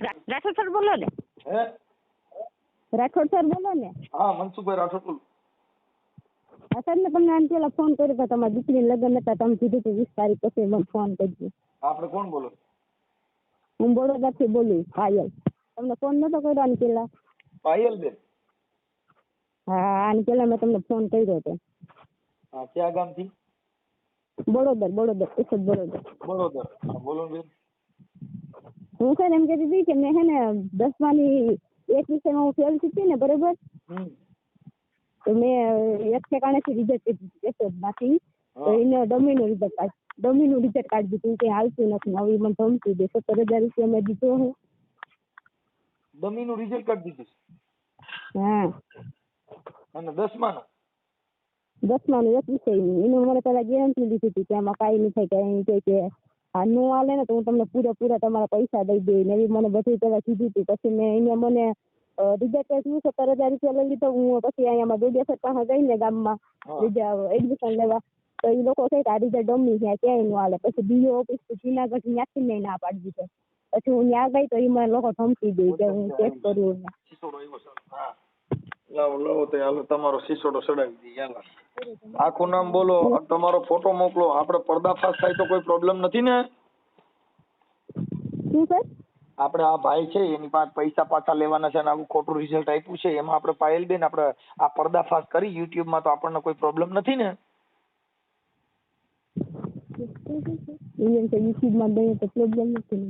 Rathod sir બોલો ને. હે? રાઠોડ સર બોલો ને. હા મનસુખભાઈ રાઠોડ બોલો. હા સર મેં તમને આને પેલા ફોન કર્યો હતો તમારી દીકરીને લગ્ન હતા તમે કીધું કે વીસ તારીખ પછી મને ફોન કરજો. આપણે કોણ બોલો? હું બરોડાથી બોલું પાયલ. તમને ફોન નતો કર્યો આની પેલા પાયલબેન. હા આની પેલા મેં તમને ફોન કર્યો હતો. હા ક્યાં ગામથી? બરોબર બરોબર એક જ બરોબર. બરોદર હા બોલો બેન. હું સર એમ કહેતી હતી કે મેં હે ને દસમાની એક વિષયમાં હું ફેલ થઈ હતી ને બરોબર? તો મેં એક ઠેકાણેથી રિઝલ્ટ કીધું કેશોદમાંથી તો. એને ડમીનું રિઝલ્ટ કાઢ ડમીનું રિઝલ્ટ કાઢી દીધું. કે હાલતું નથી હવે મને ધમકી દે સત્તર હજાર રૂપિયા મેં દીધો હે. દમીનું રિઝલ્ટ કાઢી દીધું હા. અને દસમાનું? દસમાનું એક વિષયનું એનું મને પેલા ગેરંટી લીધી હતી કે આમાં કાંઈ નહીં થાય કે કહે કે આ નો હાલે ને તો હું તમને પૂરેપૂરા તમારા પૈસા દઈ દઈ એવી મને બધું પહેલાં કીધું હતું. પછી મેં એને મને રિઝલ્ટ થયું સત્તર હજાર રૂપિયા લઈ લીધો. હું પછી અહીંયા દોડિયા પાસે ગઈ ને ગામમાં બીજા એડમિશન લેવા. તો એ લોકો કહે કે આ રીતે ડમી છે ક્યાંય નો હાલે પછી બીજો ઓફિસ જુનાગઢ ત્યાંથી મેં ના પાડી દીધો. પછી હું ત્યાં ગઈ તો એ મને લોકો ધમકી દઈ કે હું ચેક કરું ને શીશોડો આવ્યો છે હા લાવો લાવો તો હાલો તમારો સિસોડો ચડાવી દઈએ હાલો. આખું નામ બોલો તમારો ફોટો મોકલો. આપણે પર્દાફાશ થાય તો કોઈ પ્રોબ્લેમ નથી ને? આપણે આ ભાઈ છે એની પાસે પૈસા પાછા લેવાના છે અને આવું ખોટું રિઝલ્ટ આપ્યું છે એમાં આપણે પાયલબેન આપણે આ પર્દાફાશ કરી યુટ્યુબમાં તો આપણને કોઈ પ્રોબ્લેમ નથી ને? યુટ્યુબમાં દઈએ તો પ્રોબ્લેમ નથી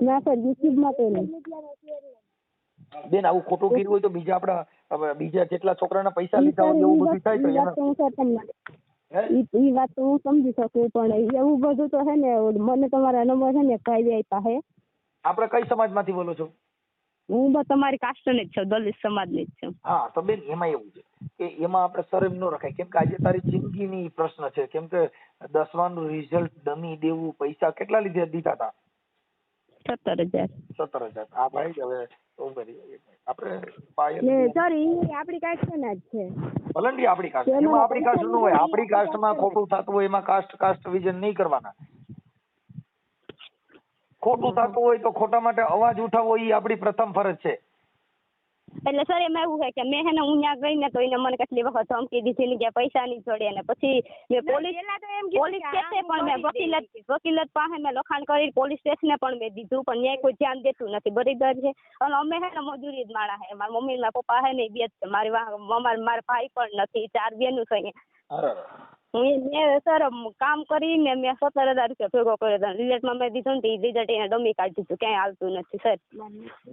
ના? સર યુટ્યુબમાં તો નહીં બેન આવું ખોટું કર્યું હોય તો બીજા આપણા બીજા જેટલા છોકરાના પૈસા લીધા હોય એવું બધું થાય તો એ વાત તો હું સમજી શકું પણ એવું બધું તો હે ને મને તમારા નંબર છે ને ભાઈ આપ્યા હે. આપણે કઈ સમાજમાંથી બોલો છો? હું તમારી કાસ્ટની જ છું દલિત સમાજની જ છું. હા તો બેન એમાં એવું છે કે એમાં આપણે શરમ ન રખાય. કેમ કે આજે તારી જિંદગીની પ્રશ્ન છે. કેમ કે દસમાનું રિઝલ્ટ દમી દેવું પૈસા કેટલા લીધે દીધા હતા? સત્તર હજાર. સત્તર હજાર. આ ભાઈ હવે આપણે પાયલ ને આપણી કાસ્ટના જ છે. ભલે આપણી કાસ્ટ એમાં એમાં આપણી કાસ્ટનું હોય. આપણી કાસ્ટમાં ખોટું થતું હોય એમાં કાસ્ટ કાસ્ટ વિઝન નહીં કરવાના. ખોટું થતું હોય તો ખોટા માટે અવાજ ઉઠાવવો એ આપણી પ્રથમ ફરજ છે. એટલે સર એમાં એવું છે કે મેં હે ને હું ત્યાં ગઈ ને તો એને મને કેટલી વખત ધમકી દીધી ને કે પૈસા નહીં જોડે ને પછી મેં પોલીસ પોલીસ સ્ટેશને પણ મેં વકીલત વકીલત પાસે મેં લખાણ કરી પોલીસ સ્ટેશને પણ મેં દીધું પણ ન્યાય કોઈ ધ્યાન દેતું નથી. બરાબર છે? અને અમે હે ને મજૂરી જ માણા હે મારા મમ્મી ને મારા પપ્પા હે ને બે જ છે. મારી મારા ભાઈ પણ નથી ચાર બેનું છે અહીંયા. અરે હું મેં સર કામ કરીને મેં સત્તર હજાર રૂપિયા ભેગો કર્યો હતો. રિઝલ્ટમાં મેં દીધો ને એ રિઝલ્ટ એને ડમી કાઢી દીધું ક્યાંય આવતું નથી સર.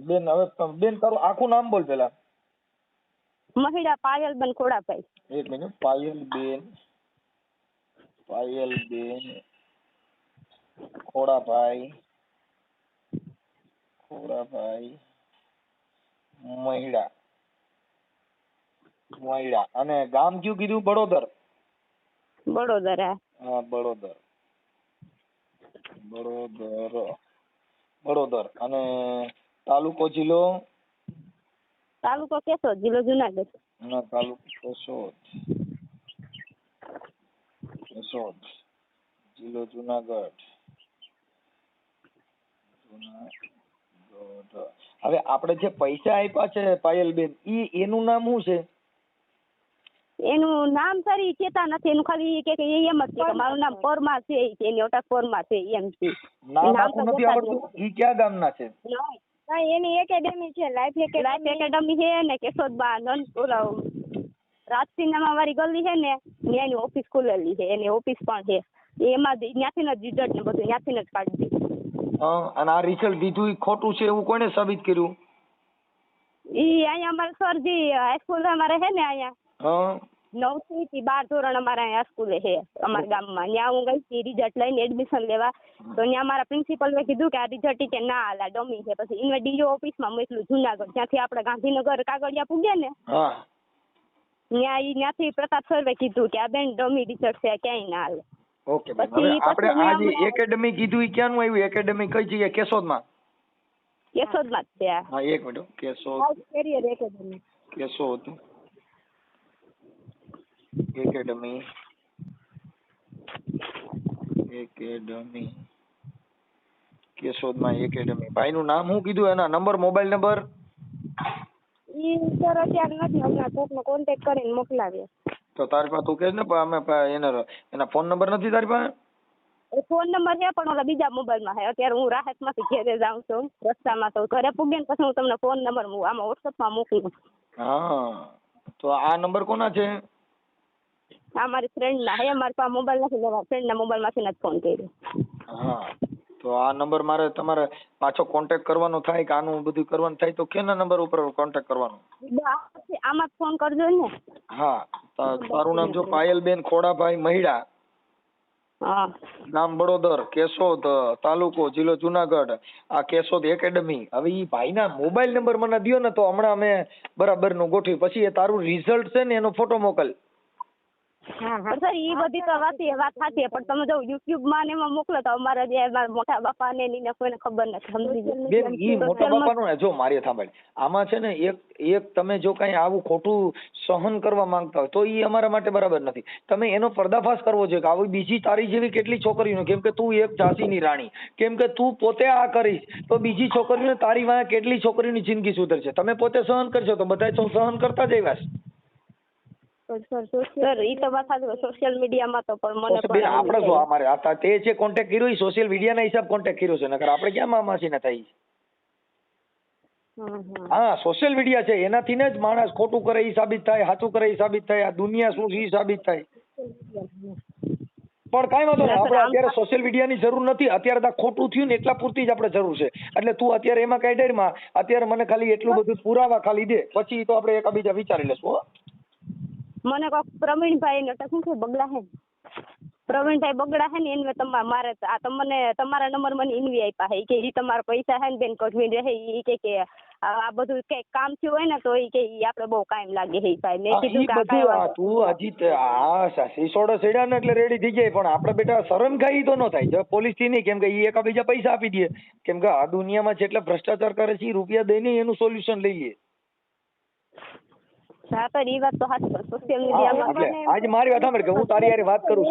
બેન હવે બેન તારું આખું નામ બોલ પેલા મહિલા પાયલબેન ખોડાભાઈ. એક મિનિટ પાયલ બેન પાયલ બેન ખોડાભાઈ ખોડાભાઈ મહિડા મહિડા. અને ગામ કયું કીધું? બડોદર. વડોદરા હા બડોદર. બડોદર. બડોદર. અને તાલુકો જિલ્લો? તાલુકો કેશોદ જિલ્લો જુનાગઢ. ના તાલુકો કેશોદ. કેશોદ. જિલ્લો જુનાગઢ. જુનાગઢ. હવે આપણે જે પૈસા આપ્યા છે પાયલબેન ઈ એનું નામ શું છે? એનું નામ સર એ ચેતા નથી. એનું ખાલી કે કે એ એમ જ કે કે મારું નામ પરમાર છે કે એની ઓટા પરમાર છે એમ છે. નામ તો નથી આવડતું. ઈ ક્યાં ગામના છે? ના એની એકેડેમી છે લાઈફ લાઈફ એકેડેમી છે ને કેશોદમાં નન ઓલા રાજસિંહનામાં વાળી ગલી છે ને ત્યાં એની ઓફિસ ખુલેલી છે. એની ઓફિસ પણ છે. એમાં જ- ત્યાંથી જ રિઝલ્ટ ને બધું ત્યાંથી જ કાઢી અને આ રિઝલ્ટ દીધું ઈ ખોટું છે એવું કોને સાબિત કર્યું? ઈ અહીંયા અમારે સરજી હાઈસ્કૂલ અમારે છે ને અહીંયા. હા. નવથી બાર ધોરણ અમારા અહીંયા સ્કૂલે છે અમારા ગામમાં. ત્યાં હું ગઈ હતી રિઝલ્ટ લઈને એડમિશન લેવા. તો ત્યાં મારા પ્રિન્સિપલે કીધું કે આ રિઝલ્ટ કે ના આલા ડમી છે. પછી ઇન્વે ડીઓ ઓફિસમાં મોકલું જુનાગઢ. ત્યાંથી આપણે ગાંધીનગર કાગળિયા પૂગે ને ત્યાં ઈ ત્યાંથી પ્રતાપ સર્વે કીધું કે આ બેન ડમી રિઝલ્ટ છે ક્યાંય ના હાલે. ઓકે પછી- આપણે આ જે હમણાં- કીધું ઈ ક્યાંનું આવ્યું? એકેડમી કઈ જગ્યાએ? કેશોદમાં? કેશોદમાં જ છે હા એક minute Keshod. Career academy Keshod. Academy academy કેશોદમાં academy ભાઈનું નામ શું કીધું? એના નંબર મોબાઈલ નંબર ઈ સર અત્યારે નથી હમણાં. કોકનો કોન્ટેક્ટ કરીને મોકલાવીએ. તો તારી પાસે તું કે ને અમે એને એના ફોન નંબર નથી તારી પાસે? ફોન નંબર છે પણ ઓલા બીજા મોબાઈલમાં છે. અત્યારે હું રાહતમાંથી ઘેરે જાઉં છું. રસ્તામાં તો ઘરે પૂગે ને પછી હું તમને ફોન નંબર આમાં વોટ્સઅપમાં મોકલું. હા. તો આ નંબર કોના છે? આ મારી ફ્રેન્ડના હે મારી પાસે મોબાઈલ નથી લેવા ફ્રેન્ડના મોબાઈલમાંથી જ ફોન કર્યો. હા તો આ નંબર મારે તમારે પાછો કોન્ટેક્ટ કરવાનો થાય કે આનું બધું કરવાનું થાય તો કેના નંબર ઉપર કોન્ટેક્ટ કરવાનો? આમાં ફોન કરજો ને. હા તા- તારું નામ જો પાયલબેન ખોડાભાઈ મહિડા. હા. નામ બડોદર કેશોદ તાલુકો જિલ્લો જુનાગઢ. આ કેશોદ એકેડમી હવે ઈ ભાઈના મોબાઈલ નંબર મને દયો ને તો હમણાં અમે બરાબરનું ગોઠવી પછી એ તારું રિઝલ્ટ છે ને એનો ફોટો મોકલ. પણ સર એ બધી તો વાત એ વાત સાચી પણ તમે જો યુટ્યુબમાં ને એમાં મોકલો તો અમારા જે મારા મોટા બાપા ને એને કોઈને ખબર નથી સમજી જાય બેન ઈ મોટા બાપાનું ને જો મારી સાંભળ આમાં છે ને એક એક તમે જો કઈ આવું ખોટું સહન કરવા માંગતા હોય તો ઈ અમારા માટે બરાબર નથી. તમે એનો પર્દાફાશ કરવો જોઈએ કે આવી બીજી તારી જેવી કેટલી છોકરીઓ કેમ કે તું એક ઝાંસીની રાણી કેમ કે તું પોતે આ કરીશ તો બીજી છોકરીઓને તારી વાંહે કેટલી છોકરીઓની જિંદગી સુધરશે? તમે પોતે સહન કરશો તો બધા તો સહન કરતા જ આવ્યા સર ઈ તો વાત સોશિયલ મીડિયામાં તો પણ મને તો આપણે શું અમારે આ તે જે કોન્ટેક્ટ કર્યો એ સોશિયલ મીડિયાના હિસાબ કોન્ટેક્ટ કર્યો છે નકર આપણે ક્યાં થઈ હમ. હા સોશિયલ મીડિયા છે એનાથી ને જ માણસ ખોટું કરે એ સાબિત થાય સાચું કરે એ સાબિત થાય આ દુનિયા શું છે એ સાબિત થાય. પણ કાંઈ વાંધો નહીં આપણે અત્યારે સોશિયલ મીડિયાની જરૂર નથી અત્યારે તો ખોટું થયું ને એટલા પૂરતી જ આપણે જરૂર છે. એટલે તું અત્યારે એમાં કઈ ડરમાં અત્યારે મને ખાલી એટલું બધું પુરાવા ખાલી દે પછી તો આપણે એકબીજા વિચારી લેશું હો. મને કોક પ્રવીણભાઈ ને શું કે બગડા હે પ્રવીણભાઈ બગડા હે ને એને તમારે મારે આ તમને તમારા નંબર મને ઇન્વી આપ્યા હે. કે એ તમારા પૈસા હે ને બેન કઢવી રહે એ કે કે આ બધું કઈ કામ થયું હોય ને તો એ કે ઈ આપણે બહુ કાયમ લાગે હે સાહેબ ભાઈ. મેં કીધું કે બધું આ તું હજી આ સાસી સોડો સેડા ને એટલે રેડી થઈ જાય પણ આપણે બેટા શરમ ખાઈ તો ન થાય. જો પોલીસથી નહીં કેમ કે ઈ એકાબીજા પૈસા આપી દે. કેમ કે આ દુનિયામાં જેટલા ભ્રષ્ટાચાર કરે છે રૂપિયા દઈને એનું સોલ્યુશન લઈ લે હા તો ઈ વાત તો સાચી પણ સોશિયલ મીડિયામાં આજે મારી વાત સાંભળ કે હું તારી હારે વાત કરું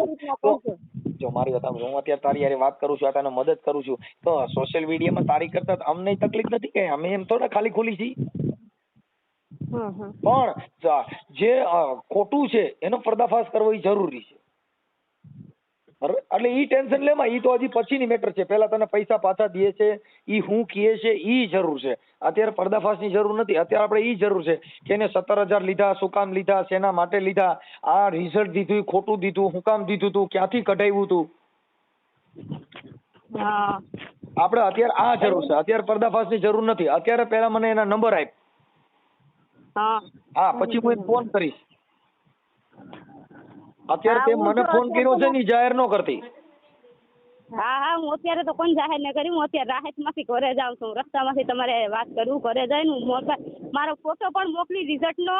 છું. જો મારી વાત સાંભળ હું અત્યારે તારી હારે વાત કરું છું આ તને મદદ કરું છું. તો સોશિયલ મીડિયામાં તારી કરતા અમને તકલીફ નથી કે? અમે એમ થોડા ખાલી ખુલી છીએ. પણ જે ખોટું છે એનો પર્દાફાશ કરવો એ જરૂરી છે. એટલે ઈ ટેન્શન લેમાં ઈ તો હજી પછીની મેટર છે. પહેલા તને પૈસા પાછા દે છે ઈ હું કહે છે ઈ જરૂર છે. અત્યારે પર્દાફાશની જરૂર નથી અત્યારે આપણે ઈ જરૂર છે કે એને સત્તર હજાર લીધા શું કામ લીધા શેના માટે લીધા આ રિઝલ્ટ દીધું ખોટું દીધું હું કામ દીધું તું ક્યાંથી કઢાવ્યું તું? આપણે અત્યારે આ જરૂર છે અત્યારે પર્દાફાશની જરૂર નથી. અત્યારે પહેલા મને એના નંબર આપ હા. પછી હું ફોન કરીશ. અત્યારે તે મને ફોન કર્યો છે ને જાહેર ન કરતી. હા હા હું અત્યારે તો કોઈ જાહેર ન કરી હું અત્યારે રાહતમાંથી ઘરે જાઉં છું. રસ્તામાંથી તમારે વાત કરું ઘરે જઈને હું મારો ફોટો પણ મોકલી રિઝલ્ટનો.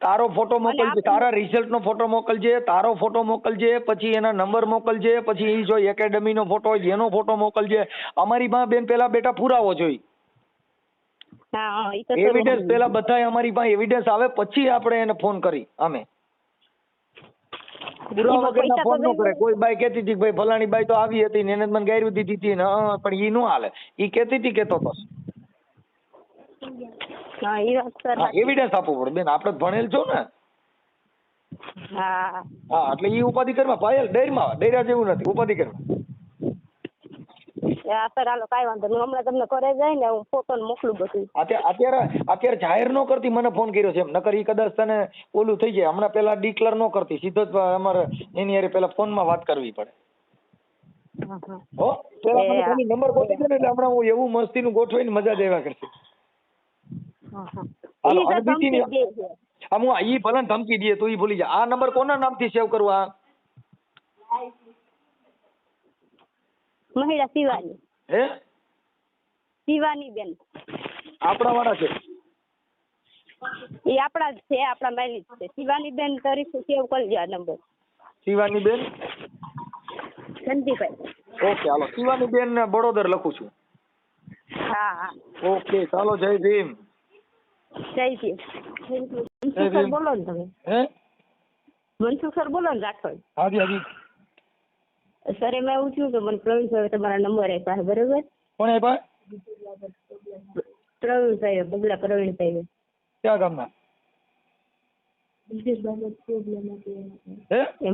તારો ફોટો મોકલજે તારા રિઝલ્ટ નો ફોટો મોકલજે તારો ફોટો મોકલજે પછી એના નંબર મોકલજે પછી એ જો એકેડેમી નો ફોટો હોય એનો ફોટો મોકલજે. અમારી માં બેન પેલા બેટા પુરાવો જોઈ. એવિડન્સ પેલા બધા અમારી પાસે એવિડન્સ આવે પછી આપણે એને ફોન કરી અમે. પુરાવા વગરના ફોન ન કરે. કોઈ બાઈ કહેતી હતી કે ભાઈ ફલાણી બાઈ તો આવી હતી ને એને મને ગાયરું દીધી હતી ને હા પણ ઈ નો હાલે. ઈ કહેતી હતી કેતો તો. હા ઈ વાત સર એવિડન્સ આપવું પડે. બેન આપણે ભણેલ છો ને? હા. હા એટલે ઈ ઉપાધિ કરવા. પાયલ ડેરમાં ડેરા જેવું નથી ઉપાધિ કરવા. હા સર હાલો કાંઈ વાંધો નહીં. હમણાં તમને ઘરે જઈને હું ફોટો મોકલું બધું. અત્યારે અત્યારે અત્યારે જાહેર ન કરતી મને ફોન કર્યો છે. એમ નકર ઈ કદાચ તને ઓલું થઈ જાય. હમણાં પેલા ડિક્લેર ન કરતી. સીધો જ અમારે એની હારે પેલા ફોનમાં વાત કરવી પડે. હા પેલા મને ખાલી નંબર ગોતી દે ને એટલે હમણાં હું એવું મસ્તીનું ગોઠવીને મજા જ આવ્યા કરશે. હા હા. હાલો, ઈ તો અને બીજી સમજી ગઈ છે. હા હું ઈ ભલે ધમકી દે તો ઈ ભૂલી જા આ નંબર કોના નામથી સેવ કરવા મહિલા શિવાની. હે? શિવાની બેન. આપણા વાળા છે? એ આપણા જ છે આપણા મારી જ છે. શિવાની બેન તરીકે સેવ કરજો આ નંબર. શિવાની બેન? સંદીપભાઈ ઓકે હાલો. શિવાની બેન ને બડોદર લખું છું. હા હા. ઓકે ચાલો જય ભીમ. જય શ્રી મનસુખ સર ભીમ. બોલો ને તમે. હે? મનસુખ સર બોલો ને રાઠોડ હાજી હાજી. સર એમાં એવું થયું કે મને પ્રવીણભાઈ તમારા નંબર આપ્યા છે બરોબર? કોણે આપ્યા? પ્રવીણ સાહેબ બગલા પ્રવીણ સાહેબ. ક્યાં ગામના?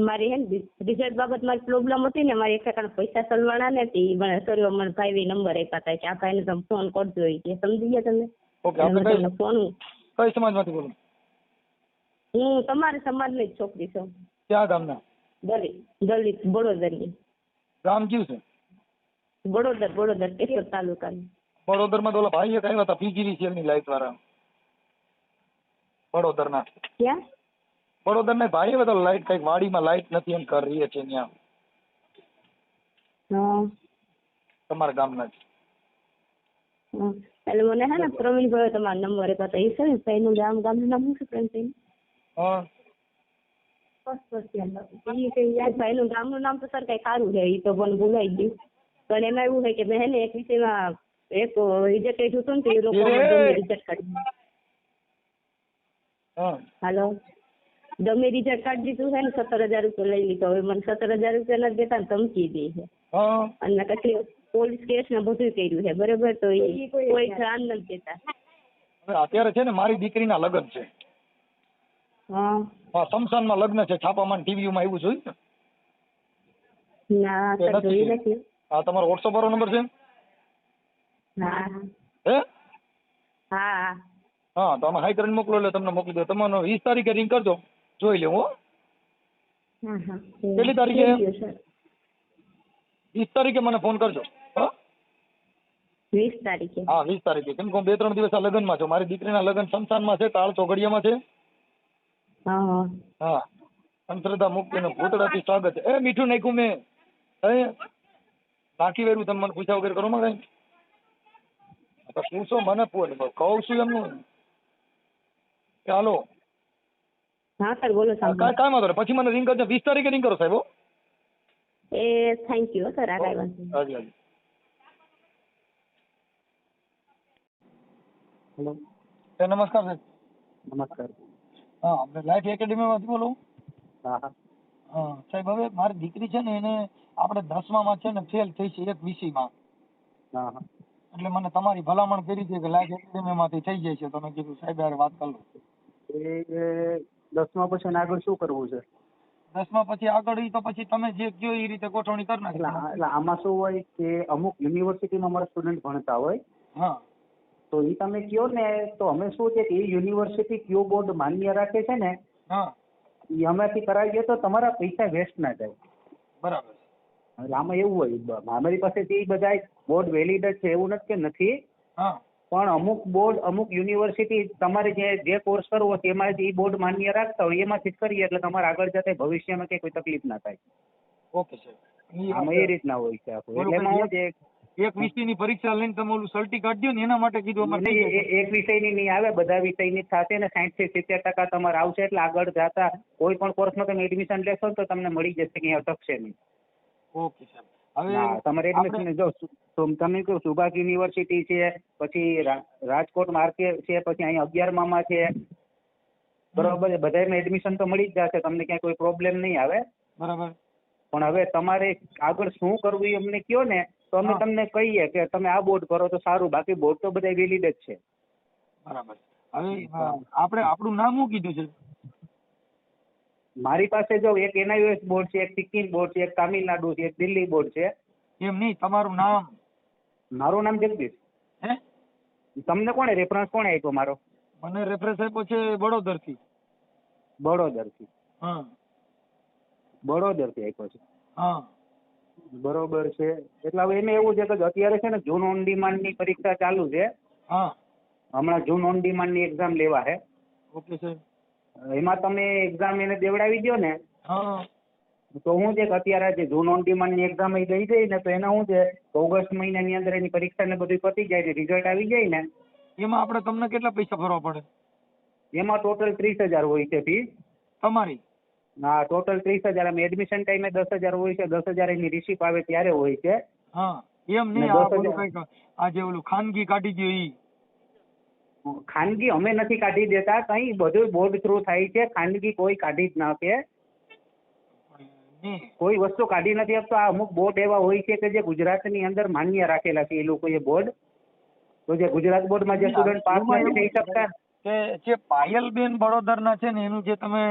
મારી હે રિઝલ્ટ બાબત મારી પ્રોબ્લેમ હતી ને મારી એક પૈસા સલવાણા ને તે મને સર મને ભાઈ નંબર આપ્યા હતા. કે આ ભાઈને તમે ફોન કરજો કે સમજી ગયા તમે? ઓકે આપણે ફોન કઈ સમાજમાંથી બોલો? હું તમારા સમાજની જ છોકરી છું. ક્યાં ગામના? દલિત ગામ કયું છે? બડોદર બડોદર કેશોદ તાલુકાનું. વડોદરમાં તો ઓલા ભાઈ એક આવ્યા હતા પીજીવીસીએલની લાઈટ વાળા. વડોદરના ક્યાં? વડોદરના ભાઈ આવ્યા તો લાઈટ કંઈક વાડીમાં લાઈટ નથી એમ કરી છે ત્યાં. તમારા ગામના જ. એટલે મને હે ને પ્રવીણભાઈ તમારો નંબર આપ્યો હતો. એ છે ને ભાઈનું ગામ ગામનું નામ શું છે પ્રવીણભાઈ હા. ભાઈનું ગામનું નામ તો સર કઈ સારું છે એ તો મને ભૂલાઈ ગયું. પણ એમાં એવું છે કે મેં ને એક વિષયમાં એક રિઝલ્ટ જોતું ને તો એ લોકો રિજેક્ટ કરી હાલો? ગમે રિઝલ્ટ કાઢી દીધું છે ને સત્તર હજાર રૂપિયા લઈ લીધો. હવે મને સત્તર હજાર રૂપિયા નથી દેતા ને ધમકી દે છે. અને પછી પોલીસ કેસ ને બધું કર્યું છે બરોબર? તો એ કોઈ ધ્યાન નથી દેતા. અત્યારે છે ને મારી દીકરીના લગ્ન છે. હા. શમશાનમાં લગ્ન છે છાપામાં ટીવીમાં આવ્યું જોયું ને ના તો. જોયું નથી. હા તમારો વોટ્સઅપ વાળો નંબર છે? હા. હે? હા. હા તો આમાં હાઈ કરીને મોકલો એટલે તમને મોકલી દો તમારો વીસ તારીખે રિંગ કરજો. જોઈ લેવું હો. કેટલી તારીખે? વીસ તારીખે મને ફોન કરજો વીસ તારીખે. હા વીસ તારીખે. કેમ કે બે ત્રણ દિવસ આ લગ્નમાં છું. મારી દીકરીના લગ્ન શમશાનમાં છે તાળ ચોઘડિયામાં છે. હા. હા. મુક્તિ અંતરદા મુક્તિનો ભૂતળાથી સ્વાગત એ મીઠું નાખ્યું મેં. હે? નાખી વેરું તમે મને પૂછ્યા વગર કરો માં કઈ પૂછો મને પૂછ. કહું છું એમનું. ચાલો હા સર બોલો સાહેબ કાંઈ કાંઈ વાંધો પછી મને રિંગ કરજો. વીસ તારીખે રિંગ કરો સાહેબ હો. એ થેન્ક યુ સર આ કાંઈ વાંધો હાજી હાજી. હેલો. નમસ્કાર સાહેબ. નમસ્કાર. હા આપણે લાઈફ એકેડેમીમાંથી બોલો. હા હા. હા સાહેબ હવે મારી દીકરી છે ને એને આપણે દસમામાં છે ને ફેલ થઈ છે એક વિષયમાં. હા હા. એટલે મને તમારી ભલામણ કરી છે કે લાઈફ એકેડેમીમાંથી થઈ જાય છે. તો મેં કીધું સાહેબ યાર વાત કરું. એ દસમા પછી આગળ શું કરવું છે? દસમા પછી આગળ તો પછી તમે જે કયો એ રીતે ગોઠવણી કરી નાખી એટલે આમાં શું હોય કે અમુક યુનિવર્સિટીમાં અમારા સ્ટુડન્ટ ભણતા હોય. હા. તો એ તમે કયો ને તો અમે શું છે કે એ યુનિવર્સિટી કયો બોર્ડ માન્ય રાખે છે ને હા. એ અમેથી કરાવીએ તો તમારા પૈસા વેસ્ટ ના જાય. બરાબર. એટલે આમાં એવું હોય અમારી પાસે એ બધા બોર્ડ વેલિડ જ છે એવું નથી કે નથી. હા. પણ અમુક બોર્ડ અમુક યુનિવર્સિટી તમારે જે જે કોર્સ કરવો તેમાં એમાં જે બોર્ડ માન્ય રાખતા હોય એમાંથી જ કરીએ એટલે તમારે આગળ જતા ભવિષ્યમાં કે કોઈ તકલીફ ના થાય. Okay sir. આમાં એ રીતના હોય છે આખું. એટલે એમાં હું એક વિષયની પરીક્ષા લઈને તમે ઓલું સર્ટી કાઢ્યો ને એના માટે કીધું અમારે એક વિષયની નહીં આવે બધા વિષયની થશે ને સાઠથી સિત્તેર ટકા તમારે આવશે એટલે આગળ જતા કોઈ પણ કોર્સમાં તમે એડમિશન લેશો તો તમને મળી જશે કે અટકશે નહીં. ઓકે સાહેબ. હવે તમારે એડમિશન જો તમે કહો સુભાષ યુનિવર્સિટી છે પછી રાજકોટ માર્કેટ છે પછી અહીંયા અગિયારમાં છે. બરોબર બધા બધામાં એડમિશન તો મળી જ જશે તમને ક્યાંય કોઈ પ્રોબ્લેમ નહીં આવે. બરાબર. પણ હવે તમારે આગળ શું કરવું એ અમને કહો ને તો અમે તમને કહીએ કે તમે આ બોર્ડ કરો તો સારું બાકી બોર્ડ તો બધા વેલિડ જ છે. બરાબર. હવે આપણે આપણું નામ શું કીધું છે? મારી પાસે જો એક એનઆઈએસ બોર્ડ છે એક સિક્કિમ બોર્ડ છે એક તામિલનાડુ છે એક દિલ્હી બોર્ડ છે. એમ નહીં તમારું નામ? મારું નામ જગદીશ. હે? તમને કોણે રેફરન્સ કોણે આપ્યો મારો? મને રેફરન્સ આપ્યો છે વડોદરથી બરોદરથી હા. બરોદરથી આપ્યો છે. હા. બરોબર છે. એટલે હવે એને એવું છે કે અત્યારે છે ને જૂન ઓન ડિમાન્ડની પરીક્ષા ચાલુ છે. હા. હમણાં જૂન ઓન ડિમાન્ડની એક્ઝામ લેવા છે ઓકે સર. એમાં તમે એક્ઝામ એને દેવડાવી દો ને. હા. તો હું છે કે અત્યારે જે જૂન ઓન ડિમાન્ડની એક્ઝામ એ દઈ જાય ને તો એના શું છે ઓગસ્ટ ઓગસ્ટ મહિનાની અંદર એની પરીક્ષા ને બધું પતી જાય ને રિઝલ્ટ આવી જાય ને. એમાં આપણે તમને કેટલા પૈસા ભરવા પડે? એમાં ટોટલ ત્રીસ હજાર હોય છે ફી તમારી? હા ટોટલ ત્રીસ હજાર. આમ એડમિશન ટાઈમે દસ હજાર હોય છે. દસ હજાર એની રિસીપ આવે ત્યારે હોય છે. હા એમ ને નહીં આ દસ બધું હજાર- કંઈક આ જે ઓલું ખાનગી કાઢી દો ઈ. ખાનગી અમે નથી કાઢી દેતા. કઈ બધું બોર્ડ થ્રુ થાય છે. ખાનગી કોઈ કાઢી જ ના કે હમ. કોઈ વસ્તુ કાઢી નથી આપતો. આ અમુક બોર્ડ એવા હોય છે કે જે ગુજરાતની અંદર માન્ય રાખેલા છે એ લોકોએ બોર્ડ તો જે ગુજરાત બોર્ડમાં જે સ્ટુડન્ટ પાસ એમાં નથી થઈ એવું શકતા. કે જે પાયલબેન બળોદરના છે ને એનું જે તમે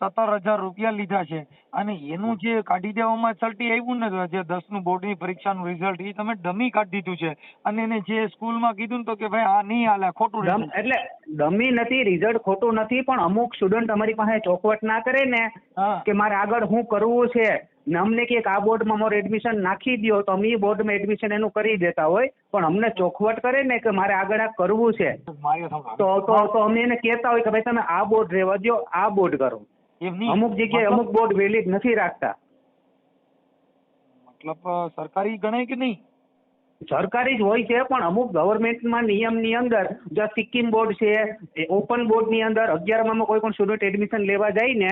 સત્તર હજાર રૂપિયા લીધા છે અને એનું જે કાઢી દેવામાં સર્ટી આવ્યું ને જે દસનું બોર્ડની પરીક્ષાનું રિઝલ્ટ એ તમે ડમી કાઢી દીધું છે. અને એને જે સ્કૂલમાં કીધું ને તો કે ભાઈ આ નહીં હાલે ખોટું ડમ એટલે ડમી નથી રિઝલ્ટ ખોટું નથી પણ અમુક સ્ટુડન્ટ અમારી પાસે ચોખવટ ના કરે ને કે મારે આગળ હું કરવું છે. ને અમને કે આ બોર્ડમાં મારું એડમિશન નાખી દો તો અમે બોર્ડમાં એડમિશન એનું કરી દેતા હોય. પણ અમને ચોખવટ કરે ને કે મારે આગળ આ કરવું છે. તો તો તો અમે એને કહેતા હોય કે ભાઈ તમે આ બોર્ડ રહેવા દો આ બોર્ડ કરો. અમુક જગ્યાએ અમુક બોર્ડ વેલિડ નથી રાખતા. મતલબ સરકારી ગણાય કે નહીં? સરકારી જ હોય છે પણ અમુક ગવર્મેન્ટમાં નિયમની અંદર જો સિક્કિમ બોર્ડ છે ઓપન બોર્ડની અંદર અગિયારમાં કોઈ પણ સ્ટુડન્ટ એડમિશન લેવા જાય ને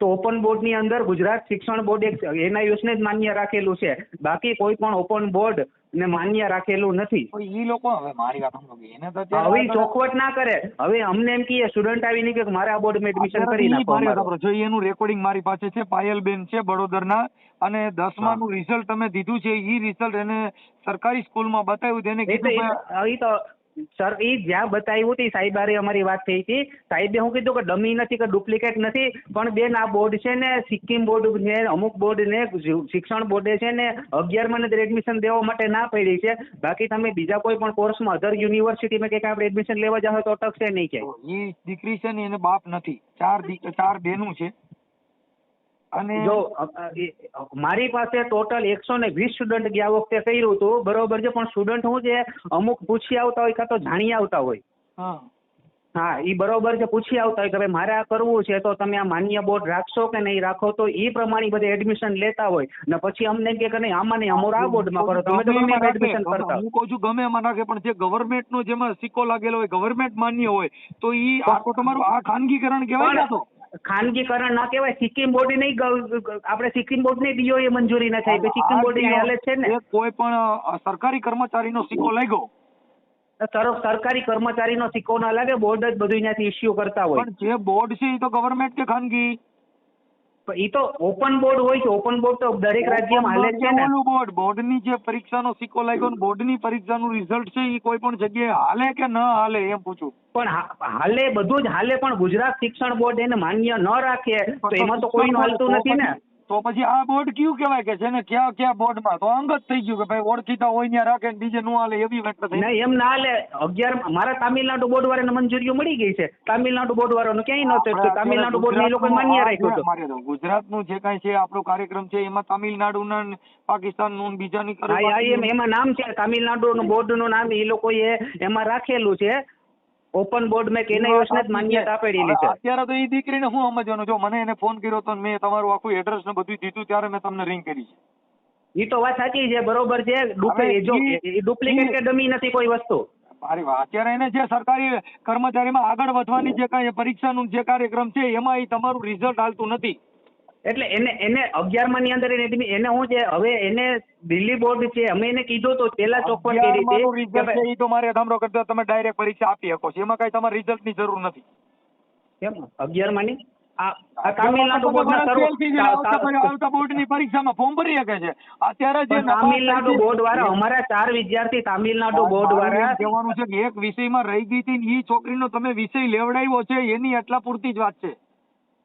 તો ઓપન બોર્ડની અંદર ગુજરાત શિક્ષણ બોર્ડ એક એનઆઈયુસને જ માન્ય રાખેલું છે. બાકી કોઈ પણ ઓપન બોર્ડ ને માન્ય રાખેલું નથી. એ લોકો હવે મારી વાત એને તો હવે ચોખવટ ના કરે. હવે અમને એમ કહીએ સ્ટુડન્ટ આવીને કે મારે આ બોર્ડમાં એડમિશન કરી નાખો. જો એનું રેકોર્ડિંગ મારી પાસે છે પાયલબેન છે બડોદરના અને દસમા નું રિઝલ્ટ તમે દીધું છે એ રિઝલ્ટ એને સરકારી સ્કૂલમાં બતાવ્યું તેને કીધું એ તો સર એ જ્યાં બતાવ્યું હતી સાહેબ હારે અમારી વાત થઈ હતી સાહેબે હું કીધું કે ડમી નથી, કે ડુપ્લિકેટ નથી, પણ બેન આ બોર્ડ છે ને, સિક્કિમ બોર્ડ ને, અમુક બોર્ડ ને શિક્ષણ બોર્ડે છે ને અગિયારમાં ને એડમિશન દેવા માટે ના પડી છે. બાકી તમે બીજા કોઈ પણ કોર્સમાં અધર યુનિવર્સિટીમાં કે આપણે એડમિશન લેવા જાવ તો અટકશે નહીં કે એ દીકરી છે ને, એને બાપ નથી. ચાર ચાર બહેનું છે. અને જો મારી પાસે ટોટલ એકસો ને વીસ સ્ટુડન્ટ ગયા વખતે કર્યું હતું બરોબર છે પણ સ્ટુડન્ટ શું છે અમુક પૂછી આવતા હોય કાં તો જાણી આવતા હોય. હા. એ બરોબર છે પૂછી આવતા હોય કે ભાઈ મારે આ કરવું છે તો તમે આ માન્ય બોર્ડ રાખશો કે નહીં રાખો તો એ પ્રમાણે બધે એડમિશન લેતા હોય. ને પછી અમને કે નહીં આમાં નહીં અમારું આ બોર્ડમાં કરો તમે તો ગમે એડમિશન કરતા. હું કહું છું ગમે એમાં નાખે પણ જે ગવર્મેન્ટ નો જેમાં સિક્કો લાગેલો હોય ગવર્મેન્ટ માન્ય હોય તો એ આખો તમારું આ ખાનગીકરણ કહેવાય ને તો? ખાનગીકરણ ના કહેવાય સિક્કિમ બોર્ડ નહીં આપણે સિક્કિમ બોર્ડની ડીઓ એ મંજૂરી ના થાય સિક્કિમ બોર્ડની હાલત છે ને. કોઈ પણ સરકારી સરકારી કર્મચારીનો સિક્કો લાગ્યો તરફ સરકારી કર્મચારીનો સિક્કો ના લાગે બોર્ડ જ બધું ત્યાંથી ઇસ્યુ કરતા હોય. પણ જે બોર્ડ છે એ તો ગવર્મેન્ટ કે ખાનગી? ઈ તો ઓપન બોર્ડ હોય છે. ઓપન બોર્ડ તો દરેક રાજ્યમાં હાલે છે ને. બોર્ડ બોર્ડની જે પરીક્ષાનો સિક્કો લાગ્યો ને બોર્ડની પરીક્ષાનું રિઝલ્ટ છે એ કોઈ પણ જગ્યાએ હાલે કે ન હાલે એમ પૂછું. પણ હાલે બધું જ હાલે પણ ગુજરાત શિક્ષણ બોર્ડ એને માન્ય ન રાખે. તો એમાં તો કોઈનું હાલતું નથી ને. તો પછી આ બોર્ડ કયું કહેવાય કે જેને ક્યાં ક્યાં બોર્ડમાં તો અંગત થઈ ગયું કે ભાઈ ઓળખીતા હોય ત્યાં રાખે ને બીજે નું હાલે એવી વાત નથી. એમ ના હાલે. અગિયાર મારા તામિલનાડુ બોર્ડ વાળાને મંજૂરીઓ મળી ગઈ છે. તામિલનાડુ બોર્ડ વાળાનું ક્યાંય નહોતું તમિલનાડુ બોર્ડ એ લોકો માન્ય રાખ્યું હતું ગુજરાતનું જે કાંઈ છે આપણો કાર્યક્રમ છે એમાં તમિલનાડુ ના પાકિસ્તાનનું બીજાની એમાં નામ છે. તામિલનાડુ બોર્ડનું નામ એ લોકોએ એમાં રાખેલું છે. ઓપન બોર્ડ મેં કેને યોજના માન્યતા આપેલી છે. અત્યારે તો એ દીકરીને હું સમજવાનું જો મને એને ફોન કર્યો તો મેં તમારું આખું એડ્રેસ ને બધું દીધું ત્યારે મેં તમને રિંગ કરી છે. એ તો વાત સાચી છે બરોબર છે. ડુપ્લિકેટ કે ડમી નથી કોઈ વસ્તુ. મારી વાત અત્યારે એને જે સરકારી કર્મચારીમાં આગળ વધવાની જે કાંઈ પરીક્ષાનું જે કાર્યક્રમ છે એમાં એ તમારું રિઝલ્ટ હાલતું નથી. એટલે એને એને અગિયારમાં ની અંદર એને એને શું છે હવે એને દિલ્હી બોર્ડ છે અમે એને કીધું તો પેલા ચોખ્ખટ કરી હતી છે ભાઈ- તો મારે સાંભળો કરતા તમે ડાયરેક્ટ પરીક્ષા આપી શકો છો. એમાં કઈ તમારે રિઝલ્ટની જરૂર નથી. કેમ? અગિયારમાં ની? એક વિષયમાં રહી ગઈ હતી ને છોકરી છોકરીનો તમે વિષય લેવડાવ્યો છે એની એટલા પૂરતી જ વાત છે.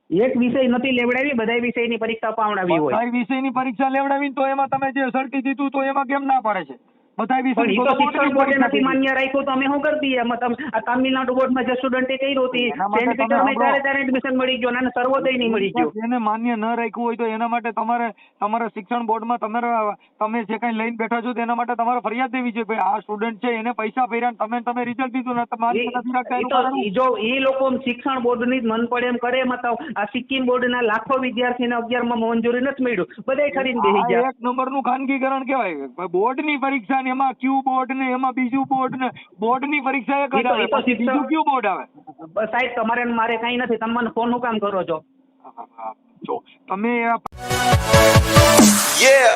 એક વિષય નથી લેવડાવી બધા વિષયની પરીક્ષા પાવડાવી હોય. વિષયની પરીક્ષા લેવડાવી તો એમાં તમે જે સરકી દીધું તો એમાં કેમ ના પડે છે? બધા પણ એ વિષય તો શિક્ષણ બોર્ડે નથી માન્ય રાખ્યું તો અમે શું કરી દઈએ? આ તામિલનાડુ બોર્ડમાં જે સ્ટુડન્ટે કર્યું હતી સેન્ટ પીટરમાં ત્યારે ત્યારે એડમિશન મળી ગયું અને સર્વોદય નહીં મળી ગયું. એને માન્ય ન રાખ્યું હોય તો એના માટે તમારે તમારા શિક્ષણ બોર્ડમાં તમારા તમે જે કઈ લઈને બેઠા છો તેના માટે તમારે ફરિયાદ દેવી જોઈએ ભાઈ આ સ્ટુડન્ટ છે એને પૈસા ભર્યા તમે તમે રિઝલ્ટ દીધું ને જો એ લોકો શિક્ષણ બોર્ડની જ મન પડે એમ કરે મતલબ આ સિક્કિમ બોર્ડના લાખો વિદ્યાર્થીને અગિયારમાં મંજૂરી નથી મળ્યું બધાય ખરીને બેસી આ ગયા. એક નંબરનું ખાનગીકરણ કહેવાય. બોર્ડની પરીક્ષા ને એમાં ક્યુ બોર્ડ ને એમાં બીજું બોર્ડ ને બોર્ડની પરીક્ષા એક જ બીજું ક્યુ બોર્ડ આવે. સાહેબ તમારે મારે કઈ નથી. તમે મને ફોનનું કામ કરો છો. જો તમે Yeah.